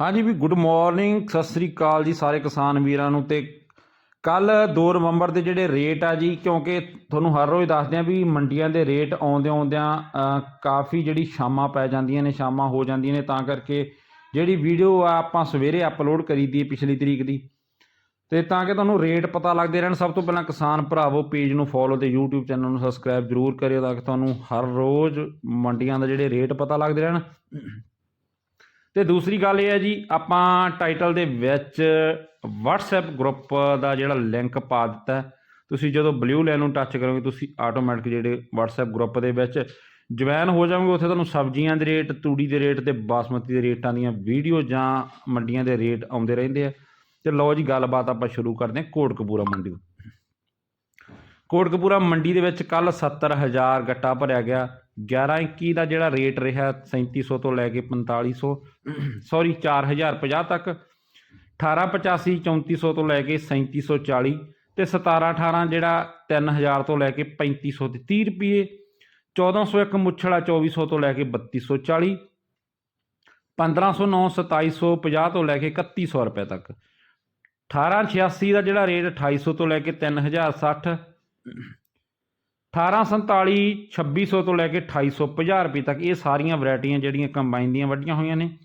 ਹਾਂਜੀ ਵੀ good morning Sat Sri ਅਕਾਲ ਜੀ ਸਾਰੇ ਕਿਸਾਨ ਵੀਰਾਂ ਨੂੰ ਤੇ ਕੱਲ 2 ਨਵੰਬਰ ਦੇ ਜਿਹੜੇ ਰੇਟ ਆ ਜੀ, ਕਿਉਂਕਿ ਤੁਹਾਨੂੰ ਹਰ ਰੋਜ਼ ਦੱਸਦੇ ਆ ਵੀ ਮੰਡੀਆਂ ਦੇ ਰੇਟ ਆਉਂਦੇ ਆਉਂਦਿਆਂ ਕਾਫੀ ਜਿਹੜੀ ਸ਼ਾਮਾਂ ਪੈ ਜਾਂਦੀਆਂ ਨੇ, ਸ਼ਾਮਾਂ ਹੋ ਜਾਂਦੀਆਂ ਨੇ, ਤਾਂ ਕਰਕੇ ਜਿਹੜੀ ਵੀਡੀਓ ਆ ਆਪਾਂ ਸਵੇਰੇ ਅਪਲੋਡ ਕਰੀ ਦੀ ਪਿਛਲੀ ਤਰੀਕ ਦੀ। ਤੇ ਤਾਂ ਕਿ ਤੁਹਾਨੂੰ ਰੇਟ ਪਤਾ ਲੱਗਦੇ ਰਹਿਣ, ਸਭ ਤੋਂ ਪਹਿਲਾਂ ਕਿਸਾਨ ਭਰਾਵੋ ਪੇਜ ਨੂੰ ਫੋਲੋ ਤੇ YouTube ਚੈਨਲ ਨੂੰ ਸਬਸਕ੍ਰਾਈਬ ਜਰੂਰ ਕਰਿਓ ਤਾਂ ਕਿ ਤੁਹਾਨੂੰ ਹਰ ਰੋਜ਼ ਮੰਡੀਆਂ ਦਾ ਜਿਹੜੇ ਰੇਟ ਪਤਾ ਲੱਗਦੇ ਰਹਿਣ। ਤੇ ਦੂਸਰੀ ਗੱਲ ਇਹ ਹੈ ਜੀ, ਆਪਾਂ ਟਾਈਟਲ ਦੇ ਵਿੱਚ WhatsApp ਗਰੁੱਪ ਦਾ ਜਿਹੜਾ ਲਿੰਕ ਪਾ ਦਿੱਤਾ ਤੁਸੀਂ ਜਦੋਂ ਬਲੂ ਲਾਈਨ ਨੂੰ ਟੱਚ ਕਰੋਗੇ, ਤੁਸੀਂ ਆਟੋਮੈਟਿਕ ਜਿਹੜੇ WhatsApp ਗਰੁੱਪ ਦੇ ਵਿੱਚ ਜੁਆਇਨ ਹੋ ਜਾਓਗੇ। ਉੱਥੇ ਤੁਹਾਨੂੰ ਸਬਜ਼ੀਆਂ ਦੇ ਰੇਟ ਤੂੜੀ ਦੇ ਰੇਟ ਤੇ ਬਾਸਮਤੀ ਦੇ ਰੇਟਾਂ ਦੀਆਂ ਵੀਡੀਓ ਜਾਂ ਮੰਡੀਆਂ ਦੇ ਰੇਟ ਆਉਂਦੇ ਰਹਿੰਦੇ ਆ। ਤੇ ਲਓ ਜੀ, ਗੱਲਬਾਤ ਆਪਾਂ ਸ਼ੁਰੂ ਕਰਦੇ ਹਾਂ ਕੋਟਕਪੂਰਾ ਮੰਡੀ ਕੋਟਕਪੂਰਾ ਮੰਡੀ ਦੇ ਵਿੱਚ ਕੱਲ 70000 ਗੱਟਾ ਭਰਿਆ ਗਿਆ। 1121 ਦਾ ਜਿਹੜਾ ਰੇਟ ਰਿਹਾ 3700 ਤੋਂ ਲੈ ਕੇ 4500 ਸੌਰੀ 4050 ਤੱਕ। 1885 3400 ਤੋਂ ਲੈ ਕੇ 3740 ਤੇ 1718 ਜਿਹੜਾ 3000 ਤੋਂ ਲੈ ਕੇ 3500 ਤੇ 30 ਰੁਪਏ 1401 ਮੁੱਛੜਾ 2400 ਤੋਂ ਲੈ ਕੇ 3240 1509 2750 ਤੋਂ ਲੈ ਕੇ 3100 ਰੁਪਏ ਤੱਕ। 1886 ਦਾ ਜਿਹੜਾ ਰੇਟ 2800 ਤੋਂ ਲੈ ਕੇ 3060 1847 2600 ਤੋਂ ਲੈ ਕੇ 2850 ਰੁਪਏ ਤੱਕ ਇਹ ਸਾਰੀਆਂ ਵੈਰਾਈਟੀਆਂ ਜਿਹੜੀਆਂ ਕੰਬਾਈਨ ਦੀਆਂ ਵੱਡੀਆਂ ਹੋਈਆਂ ਨੇ।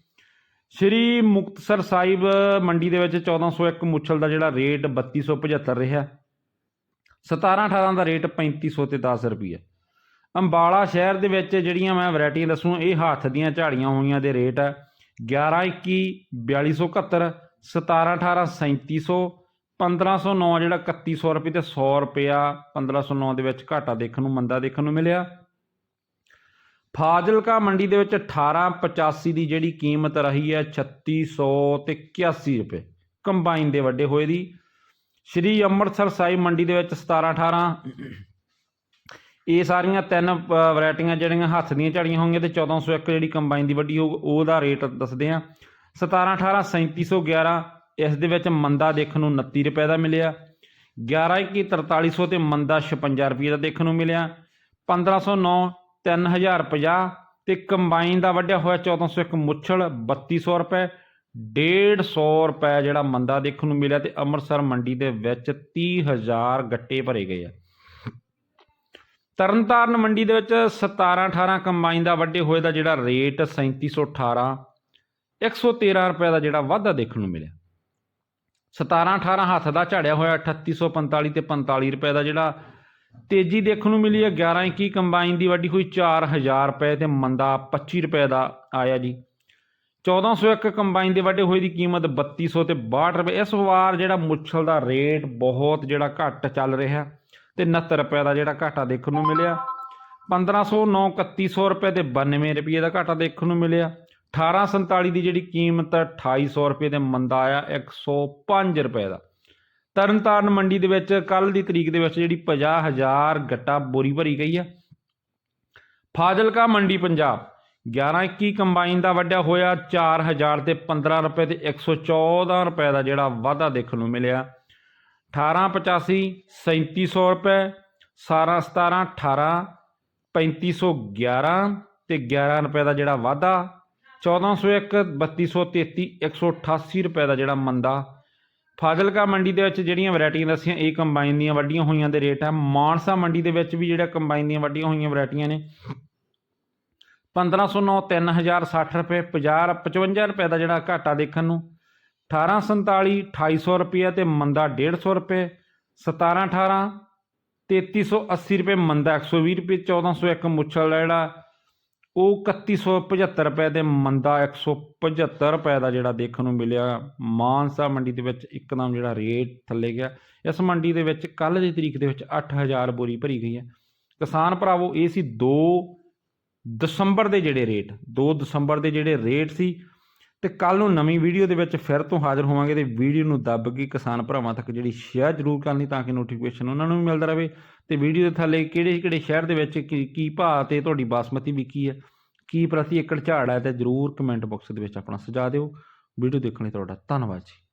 ਸ਼੍ਰੀ ਮੁਕਤਸਰ ਸਾਹਿਬ ਮੰਡੀ ਦੇ ਵਿੱਚ 1401 ਮੁੱਛਲ ਦਾ ਜਿਹੜਾ ਰੇਟ 3275 ਰਿਹਾ। 17 18 ਦਾ ਰੇਟ 3500 ਤੇ 10 ਰੁਪਏ। ਅੰਬਾਲਾ ਸ਼ਹਿਰ ਦੇ ਵਿੱਚ ਜਿਹੜੀਆਂ ਮੈਂ ਵੈਰਾਈਟੀਆਂ ਦੱਸੂ, ਇਹ ਹੱਥ ਦੀਆਂ ਝਾੜੀਆਂ ਹੋਈਆਂ ਦੇ ਰੇਟ ਹੈ 11 21 4271 17 18 3700 1509 ਜਿਹੜਾ 3100 ਰੁਪਏ ਤੇ 100 ਰੁਪਿਆ 1509 ਦੇ ਵਿੱਚ ਘਾਟਾ ਦੇਖਣ ਨੂੰ, ਮੰਦਾ ਦੇਖਣ ਨੂੰ ਮਿਲਿਆ। ਫਾਜ਼ਿਲਕਾ ਮੰਡੀ ਦੇ ਵਿੱਚ 1885 ਦੀ ਜਿਹੜੀ ਕੀਮਤ ਰਹੀ ਹੈ 3600 ਤੇ 81 ਰੁਪਏ, ਕੰਬਾਈਨ ਦੇ ਵੱਡੇ ਹੋਏ ਦੀ। ਸ਼੍ਰੀ ਅੰਮ੍ਰਿਤਸਰ ਸਾਹਿਬ ਮੰਡੀ ਦੇ ਵਿੱਚ 17 18 ਇਹ ਸਾਰੀਆਂ ਤਿੰਨ ਵੈਰਾਈਟੀਆਂ ਜਿਹੜੀਆਂ ਹੱਥ ਦੀਆਂ ਝੜੀਆਂ ਹੋਣਗੀਆਂ ਤੇ 1401 ਜਿਹੜੀ ਕੰਬਾਈਨ ਦੀ ਵੱਡੀ ਹੋਊ ਉਹਦਾ ਰੇਟ ਦੱਸਦੇ ਆ 17 18 3711 ਇਸ ਦੇ ਵਿੱਚ ਮੰਦਾ ਦੇਖਣ ਨੂੰ 29 ਰੁਪਏ ਦਾ ਮਿਲਿਆ। 11 21 4300 ਤੇ ਮੰਦਾ 56 ਰੁਪਏ ਦਾ ਦੇਖਣ ਨੂੰ ਮਿਲਿਆ। 1509 3050 ਤੇ ਕੰਬਾਈਨ ਦਾ ਵੱਡਿਆ ਹੋਇਆ 1401 ਮੁੱਛਲ 3200 ਰੁਪਏ 150 ਰੁਪਏ ਜਿਹੜਾ ਮੰਦਾ ਦੇਖਣ ਨੂੰ ਮਿਲਿਆ ਤੇ ਅੰਮ੍ਰਿਤਸਰ ਮੰਡੀ ਦੇ ਵਿੱਚ 30000 ਗੱਟੇ ਭਰੇ ਗਏ ਆ। ਤਰਨਤਾਰਨ ਮੰਡੀ ਦੇ ਵਿੱਚ 17 18 ਕੰਬਾਈਨ ਦਾ ਵੱਡੇ ਹੋਏ ਦਾ ਜਿਹੜਾ ਰੇਟ 3718 113 ਰੁਪਏ ਦਾ ਜਿਹੜਾ ਵਾਧਾ ਦੇਖਣ ਨੂੰ ਮਿਲਿਆ। 17 18 ਹੱਥ ਦਾ ਝਾੜਿਆ ਹੋਇਆ 3845 ਤੇ 45 ਰੁਪਏ ਦਾ ਜਿਹੜਾ ਤੇਜ਼ੀ ਦੇਖਣ ਨੂੰ ਮਿਲੀ ਹੈ। 11 21 ਕੰਬਾਈਨ ਦੀ ਵੱਡੀ ਹੋਈ 4000 ਰੁਪਏ ਤੇ ਮੰਦਾ 25 ਰੁਪਏ ਦਾ ਆਇਆ ਜੀ। 1401 ਕੰਬਾਈਨ ਦੇ ਵੱਡੇ ਹੋਏ ਦੀ ਕੀਮਤ 3200 ਤੇ 62 ਰੁਪਏ। ਇਸ ਵਾਰ ਜਿਹੜਾ ਮੁੱਛਲ ਦਾ ਰੇਟ ਬਹੁਤ ਜਿਹੜਾ ਘੱਟ ਚੱਲ ਰਿਹਾ ਤੇ 69 ਰੁਪਏ ਦਾ ਜਿਹੜਾ ਘਾਟਾ ਦੇਖਣ ਨੂੰ ਮਿਲਿਆ। 1509 3100 ਰੁਪਏ ਤੇ 92 ਰੁਪਏ ਦਾ ਘਾਟਾ ਦੇਖਣ ਨੂੰ ਮਿਲਿਆ। 1847 ਦੀ ਜਿਹੜੀ ਕੀਮਤ 2800 ਰੁਪਏ ਤੇ ਮੰਦਾ ਆਇਆ 105 ਰੁਪਏ ਦਾ। ਤਰਨਤਾਰਨ ਮੰਡੀ ਦੇ ਵਿੱਚ ਕੱਲ ਦੀ ਤਰੀਕ ਦੇ ਵਿੱਚ ਜਿਹੜੀ 50000 ਗੱਟਾ ਬੋਰੀ ਭਰੀ ਗਈ ਆ। ਫਾਜ਼ਿਲਕਾ ਮੰਡੀ ਪੰਜਾਬ 1121 ਕੰਬਾਈਨ ਦਾ ਵੱਡਿਆ ਹੋਇਆ 4000 ਤੇ 15 ਰੁਪਏ ਤੇ 114 ਰੁਪਏ ਦਾ ਜਿਹੜਾ ਵਾਧਾ ਦੇਖਣ ਨੂੰ ਮਿਲਿਆ। 1885 3700 ਰੁਪਏ 17 17 18 3511 ਤੇ 11 ਰੁਪਏ ਦਾ ਜਿਹੜਾ ਵਾਧਾ 1401 3233 188 ਰੁਪਏ ਦਾ ਜਿਹੜਾ ਮੰਦਾ ਫਾਜ਼ਿਲਕਾ ਮੰਡੀ ਦੇ ਵਿੱਚ ਜਿਹੜੀਆਂ ਵੈਰਾਈਟੀਆਂ ਦੱਸੀਆਂ ਇਹ ਕੰਬਾਈਨ ਦੀਆਂ ਵੱਡੀਆਂ ਹੋਈਆਂ ਦੇ ਰੇਟ ਹੈ ਮਾਨਸਾ ਮੰਡੀ ਦੇ ਵਿੱਚ ਵੀ ਜਿਹੜਾ ਕੰਬਾਈਨ ਦੀਆਂ ਵੱਡੀਆਂ ਹੋਈਆਂ ਵੈਰਾਈਟੀਆਂ ਨੇ 1509 3060 ਰੁਪਏ 50 55 ਰੁਪਏ ਦਾ ਜਿਹੜਾ ਘਾਟਾ ਦੇਖਣ ਨੂੰ 1847 2800 ਰੁਪਏ ਤੇ ਮੰਦਾ 150 ਰੁਪਏ 17 18 3380 ਰੁਪਏ ਮੰਦਾ 120 ਰੁਪਏ 1401 ਮੁੱਛਲ ਜਿਹੜਾ ਉਹ 3175 ਰੁਪਏ ਤੇ ਮੰਦਾ 175 ਰੁਪਏ ਦਾ ਜਿਹੜਾ ਦੇਖਣ ਨੂੰ ਮਿਲਿਆ, ਮਾਨਸਾ ਮੰਡੀ ਦੇ ਵਿੱਚ ਇੱਕਦਮ ਜਿਹੜਾ ਰੇਟ ਥੱਲੇ ਗਿਆ। ਇਸ ਮੰਡੀ ਦੇ ਵਿੱਚ ਕੱਲ ਦੀ ਤਰੀਕ ਦੇ ਵਿੱਚ 8000 ਬੋਰੀ ਭਰੀ ਗਈ ਹੈ। ਕਿਸਾਨ ਭਰਾਵੋ, ਇਹ ਸੀ 2 ਦਸੰਬਰ ਦੇ ਜਿਹੜੇ ਰੇਟ 2 ਦਸੰਬਰ ਦੇ ਜਿਹੜੇ ਰੇਟ ਸੀ ਤੇ ਕੱਲ ਨੂੰ ਨਵੀਂ ਵੀਡੀਓ ਦੇ ਵਿੱਚ ਫਿਰ ਤੋਂ ਹਾਜ਼ਰ ਹੋਵਾਂਗੇ ਤੇ ਵੀਡੀਓ ਨੂੰ ਦੱਬ ਕੇ ਕਿਸਾਨ ਭਰਾਵਾਂ ਤੱਕ ਜਿਹੜੀ ਸ਼ੇਅਰ ਜ਼ਰੂਰ ਕਰਨੀ ਤਾਂ ਕਿ ਨੋਟੀਫਿਕੇਸ਼ਨ ਉਹਨਾਂ ਨੂੰ ਵੀ ਮਿਲਦਾ ਰਹੇ ਤੇ ਵੀਡੀਓ ਦੇ ਥੱਲੇ ਕਿਹੜੇ ਕਿਹੜੇ ਸ਼ਹਿਰ ਦੇ ਵਿੱਚ ਕੀ ਕੀ ਭਾਅ ਤੇ ਤੁਹਾਡੀ ਬਾਸਮਤੀ ਵਿਕੀ ਹੈ, ਕੀ ਪ੍ਰਤੀ ਏਕੜ ਝਾੜ ਹੈ ਤੇ ਜ਼ਰੂਰ ਕਮੈਂਟ ਬਾਕਸ ਦੇ ਵਿੱਚ ਆਪਣਾ ਸੁਝਾਅ ਦਿਓ। ਵੀਡੀਓ ਦੇਖਣ ਲਈ ਤੁਹਾਡਾ ਧੰਨਵਾਦ ਜੀ।